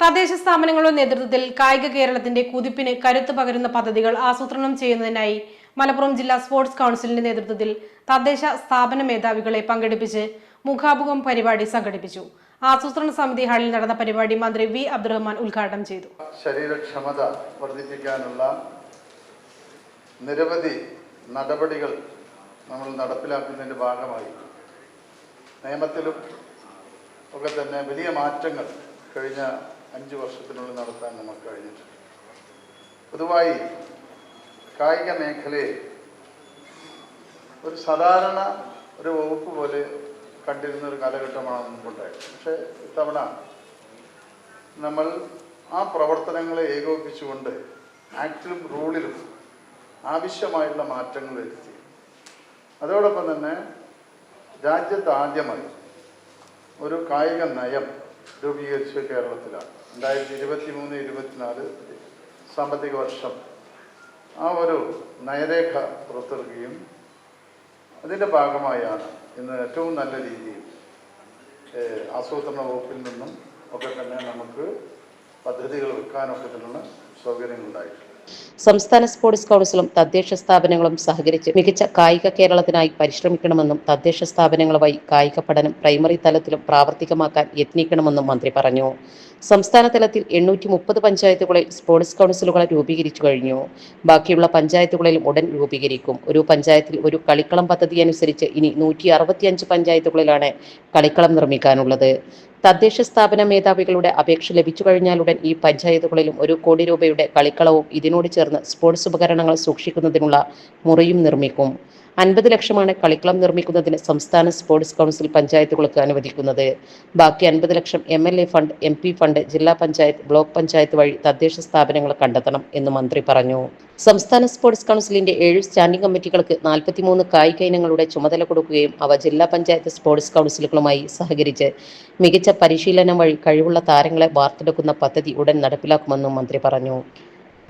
തദ്ദേശ സ്ഥാപനങ്ങളുടെ നേതൃത്വത്തിൽ കായിക കേരളത്തിന്റെ കുതിപ്പിന് കരുത്ത് പകരുന്ന പദ്ധതികൾ ആസൂത്രണം ചെയ്യുന്നതിനായി മലപ്പുറം ജില്ലാ സ്പോർട്സ് കൗൺസിലിന്റെ നേതൃത്വത്തിൽ തദ്ദേശ സ്ഥാപന മേധാവികളെ പങ്കെടുപ്പിച്ച് മുഖാമുഖം പരിപാടി സംഘടിപ്പിച്ചു. ആസൂത്രണ സമിതി ഹാളിൽ നടന്ന പരിപാടി മന്ത്രി വി അബ്ദുറഹ്മാൻ ഉദ്ഘാടനം ചെയ്തു. ശരീരക്ഷമത വർദ്ധിപ്പിക്കാനുള്ള നിരവധി നടപടികൾ നമ്മൾ നടപ്പിലാക്കുന്നതിന്റെ ഭാഗമായി. നിയമത്തിലും ഒക്കെ തന്നെ വലിയ മാറ്റങ്ങൾ കഴിഞ്ഞ അഞ്ച് വർഷത്തിനുള്ളിൽ നടത്താൻ നമുക്ക് കഴിഞ്ഞിട്ടുണ്ട് പൊതുവായി കായിക മേഖലയെ ഒരു സാധാരണ ഒരു വകുപ്പ് പോലെ കണ്ടിരുന്ന ഒരു കാലഘട്ടമാണ് മുമ്പുണ്ടായത്. പക്ഷേ ഇത്തവണ നമ്മൾ ആ പ്രവർത്തനങ്ങളെ ഏകോപിപ്പിച്ചുകൊണ്ട് ആക്ടിലും റൂളിലും ആവശ്യമായുള്ള മാറ്റങ്ങൾ വരുത്തി. അതോടൊപ്പം തന്നെ രാജ്യത്ത് ആദ്യമായി ഒരു കായിക നയം രൂപീകരിച്ച കേരളത്തിലാണ്. രണ്ടായിരത്തി ഇരുപത്തി മൂന്ന് ഇരുപത്തിനാല് സാമ്പത്തിക വർഷം. ആ ഒരു നയരേഖ പുറത്തിറക്കുകയും അതിന്റെ ഭാഗമായാണ് ഇന്ന് ഏറ്റവും നല്ല രീതിയിൽ ആസൂത്രണ വകുപ്പിൽ നിന്നും ഒക്കെ തന്നെ നമുക്ക് പദ്ധതികൾ വെക്കാനൊക്കെ തന്നെയാണ് സൗകര്യങ്ങളുണ്ടായിട്ടുണ്ട്. സംസ്ഥാന സ്പോർട്സ് കൗൺസിലും തദ്ദേശ സ്ഥാപനങ്ങളും സഹകരിച്ച് മികച്ച കായിക കേരളത്തിനായി പരിശ്രമിക്കണമെന്നും തദ്ദേശ സ്ഥാപനങ്ങളുമായി കായിക പഠനം പ്രൈമറി തലത്തിലും പ്രാവർത്തികമാക്കാൻ യത്നിക്കണമെന്നും മന്ത്രി പറഞ്ഞു. സംസ്ഥാന തലത്തിൽ എണ്ണൂറ്റി മുപ്പത് പഞ്ചായത്തുകളിൽ സ്പോർട്സ് കൗൺസിലുകൾ രൂപീകരിച്ചു കഴിഞ്ഞു. ബാക്കിയുള്ള പഞ്ചായത്തുകളിലും ഉടൻ രൂപീകരിക്കും. ഒരു പഞ്ചായത്തിൽ ഒരു കളിക്കളം പദ്ധതി അനുസരിച്ച് ഇനി നൂറ്റി അറുപത്തിയഞ്ച് പഞ്ചായത്തുകളിലാണ് കളിക്കളം നിർമ്മിക്കാനുള്ളത്. തദ്ദേശ സ്ഥാപന മേധാവികളുടെ അപേക്ഷ ലഭിച്ചു കഴിഞ്ഞാലുടൻ ഈ പഞ്ചായത്തുകളിലും ഒരു കോടി രൂപയുടെ കളിക്കളവും ഇതിനോട് ചേർന്ന് സ്പോർട്സ് ഉപകരണങ്ങൾ സൂക്ഷിക്കുന്നതിനുള്ള മുറിയും നിർമ്മിക്കും. അൻപത് ലക്ഷമാണ് കളിക്കളം നിർമ്മിക്കുന്നതിന് സംസ്ഥാന സ്പോർട്സ് കൗൺസിൽ പഞ്ചായത്തുകൾക്ക് അനുവദിക്കുന്നത്. ബാക്കി അൻപത് lakh M L A fund M P fund ജില്ലാ പഞ്ചായത്ത് ബ്ലോക്ക് പഞ്ചായത്ത് വഴി തദ്ദേശ സ്ഥാപനങ്ങൾ കണ്ടെത്തണം എന്ന് മന്ത്രി പറഞ്ഞു. സംസ്ഥാന സ്പോർട്സ് കൗൺസിലിന്റെ ഏഴ് സ്റ്റാൻഡിംഗ് കമ്മിറ്റികൾക്ക് നാൽപ്പത്തിമൂന്ന് കായിക ഇനങ്ങളുടെ ചുമതല കൊടുക്കുകയും അവ ജില്ലാ പഞ്ചായത്ത് സ്പോർട്സ് കൗൺസിലുകളുമായി സഹകരിച്ച് മികച്ച പരിശീലനം വഴി കഴിവുള്ള താരങ്ങളെ വാർത്തെടുക്കുന്ന പദ്ധതി ഉടൻ നടപ്പിലാക്കുമെന്നും മന്ത്രി പറഞ്ഞു.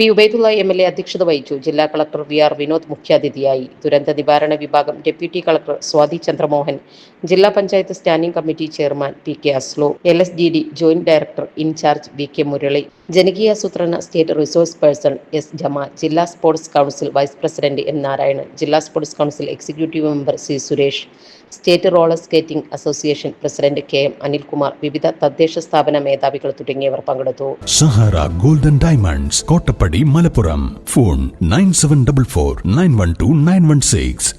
P Ubaidullah M L A അധ്യക്ഷത വഹിച്ചു. ജില്ലാ കളക്ടർ വി ആർ വിനോദ് മുഖ്യാതിഥിയായി. ദുരന്ത നിവാരണ വിഭാഗം ഡെപ്യൂട്ടി കളക്ടർ സ്വാതി ചന്ദ്രമോഹൻ ജില്ലാ panchayat standing committee chairman P K അസ്ലോ L S D D joint director in charge V K Murali ജനകീയാസൂത്രണ state resource person S Jamal ജില്ലാ sports council vice president M Narayanan ജില്ലാ sports council executive member C Suresh state roller skating association president K M Anilkumar വിവിധ തദ്ദേശ സ്ഥാപന മേധാവികൾ തുടങ്ങിയവർ പങ്കെടുത്തു. Sahara golden diamonds Kottappadi Malappuram. Phone nine seven double four nine one two nine one six.